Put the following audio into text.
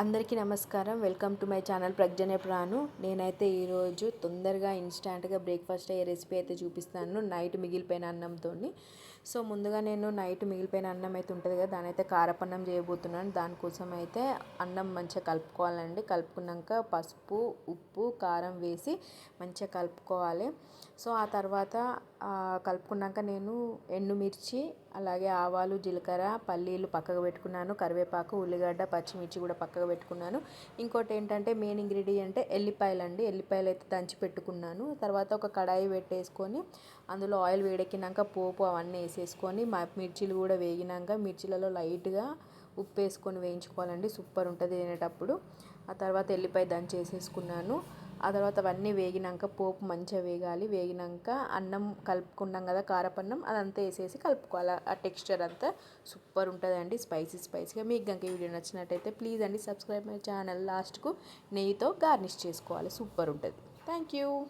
అందరికీ నమస్కారం. Welcome to my channel Pragna Pranu. నేనైతే ఈరోజు తొందరగా ఇన్స్టాంట్గా బ్రేక్ఫాస్ట్ అయ్యే రెసిపీ అయితే చూపిస్తాను. నైట్ మిగిలిపోయిన అన్నంతో సో ముందుగా నేను నైట్ మిగిలిపోయిన అన్నం అయితే ఉంటుంది కదా దాని అయితే కారపన్నం చేయబోతున్నాను. దానికోసం అయితే అన్నం మంచిగా కలుపుకోవాలండి. కలుపుకున్నాక పసుపు ఉప్పు కారం వేసి మంచిగా కలుపుకోవాలి. సో ఆ తర్వాత కలుపుకున్నాక నేను ఎండుమిర్చి అలాగే ఆవాలు జీలకర్ర పల్లీలు పక్కకు పెట్టుకున్నాను. కరివేపాకు ఉల్లిగడ్డ పచ్చిమిర్చి కూడా పక్కకు పెట్టుకున్నాను. ఇంకోటి ఏంటంటే మెయిన్ ఇంగ్రీడియంట్ ఎల్లిపాయలు అండి ఎల్లిపాయలు అయితే దంచి పెట్టుకున్నాను. తర్వాత ఒక కడాయి పెట్టేసుకొని అందులో ఆయిల్ వేడెక్కినాక పోపు అవన్నీ వేసేసుకొని మా మిర్చీలు కూడా వేగినాక మిర్చిలలో లైట్గా ఉప్పు వేసుకొని వేయించుకోవాలండి. సూపర్ ఉంటుంది తినేటప్పుడు. ఆ తర్వాత ఎల్లిపాయ దంచి వేసేసుకున్నాను ఆ తర్వాత అవన్నీ వేగినాక పోపు మంచిగా వేగాలి. వేగినాక అన్నం కలుపుకున్నాం కదా కారపన్నం అదంతా వేసేసి కలుపుకోవాలి. ఆ టెక్స్చర్ అంతా సూపర్ ఉంటుందండి. స్పైసీ స్పైసీగా. మీకు కనుక వీడియో నచ్చినట్టయితే ప్లీజ్ అండి సబ్స్క్రైబ్ మై ఛానల్. లాస్ట్కు నెయ్యితో గార్నిష్ చేసుకోవాలి. సూపర్ ఉంటుంది. Thank you.